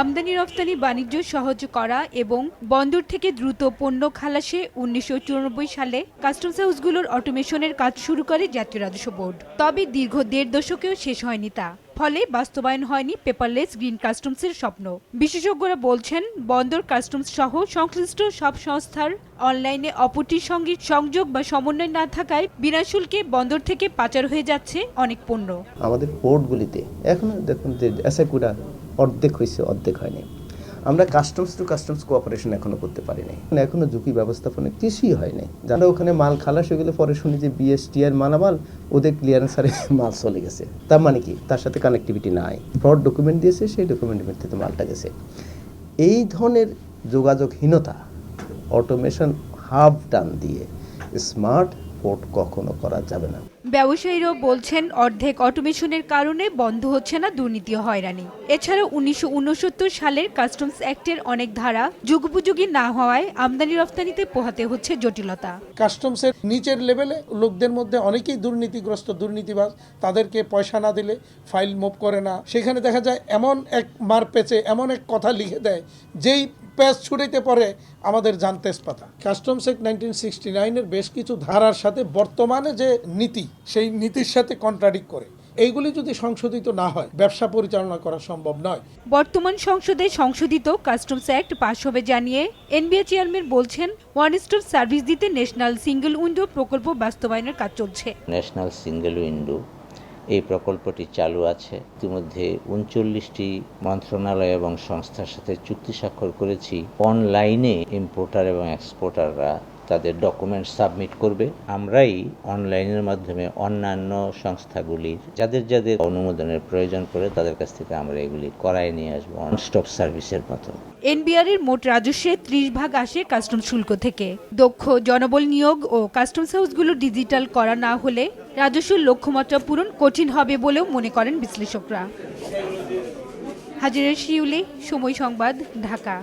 আমদানি রফতানি বাণিজ্য সহজ করা এবং বন্দর থেকে দ্রুত পণ্য খালাসে উনিশশো সালে কাস্টমস হাউসগুলোর অটোমেশনের কাজ শুরু করে জাতীয় রাজস্ব বোর্ড। তবে দীর্ঘ দেড় দশকেও শেষ হয়নি তা। ফলে বাস্তবায়ন হয়নি পেপারলেস গ্রিন কাস্টমসের স্বপ্ন। বিশেষজ্ঞরা বলছেন, বন্দর কাস্টমস সহ সংশ্লিষ্ট সব সংস্থার অনলাইনে অপরটির সঙ্গে সংযোগ বা সমন্বয় না থাকায় বিনা শুল্কে বন্দর থেকে পাচার হয়ে যাচ্ছে অনেক পণ্য। আমাদের পোর্টগুলিতে, এখনও দেখুন যে অ্যাসাকুডা অর্ধেক হয়েছে, অর্ধেক হয়নি। আমরা কাস্টমস টু কাস্টমস কোঅপারেশন এখনও করতে পারি নাই এখনও ঝুঁকি ব্যবস্থাপনা কিছুই হয়নি। যারা ওখানে মাল খালাস হয়ে গেলে পরে শুনি যে বিএসটি আর মালামাল, ওদের ক্লিয়ারেন্স হারে মাল চলে গেছে। তার মানে কি? তার সাথে কানেক্টিভিটি নাই। ফ্রড ডকুমেন্ট দিয়েছে, সেই ডকুমেন্টের ভিত্তিতে মালটা গেছে। এই ধরনের যোগাযোগহীনতা অটোমেশন হাফ টান দিয়ে স্মার্ট পোর্ট কখনো করা যাবে না। ব্যবসায়ীরাও বলছেন অর্ধেক অটোমেশনের কারণে বন্ধ হচ্ছে না দুর্নীতি হয়রানি। এছাড়া উনিশশো উনসত্তর সালের কাস্টমস অ্যাক্টের অনেক ধারা যুগোপযোগী না হওয়ায় আমদানি রপ্তানিতে পোহাতে হচ্ছে জটিলতা। কাস্টমসের নিচের লেভেলে লোকদের মধ্যে অনেকেই দুর্নীতিগ্রস্ত দুর্নীতিবাজ। তাদেরকে পয়সা না দিলে ফাইল মুভ করে না। সেখানে দেখা যায় এমন এক মার পেচে এমন এক কথা লিখে দেয় যেই প্যাচ ছুড়াইতে পরে আমাদের জানতেস পাতা। কাস্টমস অ্যাক্ট নাইনটিন সিক্সটি নাইনের বেশ কিছু ধারার সাথে বর্তমানে যে নীতি সেই নীতির সাথে কন্ট্রাডিক্ট করে। এইগুলি যদি সংশোধিত না হয় ব্যবসা পরিচালনা করা সম্ভব নয়। বর্তমান সংসদে সংশোধিত কাস্টমস অ্যাক্ট পাশ হবে জানিয়ে এনবিআর চেয়ারম্যান বলছেন ওয়ান স্টপ সার্ভিস দিতে ন্যাশনাল সিঙ্গেল উইন্ডো প্রকল্প বাস্তবায়নের কাজ চলছে। ন্যাশনাল সিঙ্গেল উইন্ডো এই প্রকল্পটি চালু আছে। ইতিমধ্যে উনচল্লিশটি মন্ত্রণালয় এবং সংস্থার সাথে চুক্তি স্বাক্ষর করেছি। অনলাইনে ইম্পোর্টার এবং এক্সপোর্টাররা তাদের ডকুমেন্ট সাবমিট করবে। আমরাই অনলাইনের মাধ্যমে অন্যান্য সংস্থাগুলির যাদের যাদের অনুমোদনের প্রয়োজন পড়ে তাদের কাছ থেকে আমরা এগুলি করায় নিয়ে আসব অন স্টপ সার্ভিসের মতো। এনবিআর এর মোট রাজস্বে ত্রিশ ভাগ আসে কাস্টমস শুল্ক থেকে। দক্ষ জনবল নিয়োগ ও কাস্টমস হাউসগুলো ডিজিটাল করা না হলে রাজস্ব লক্ষ্যমাত্রা পূরণ কঠিন হবে বলেও মনে করেন বিশ্লেষকরা। হাজিরা শিউলি, সময় সংবাদ, ঢাকা।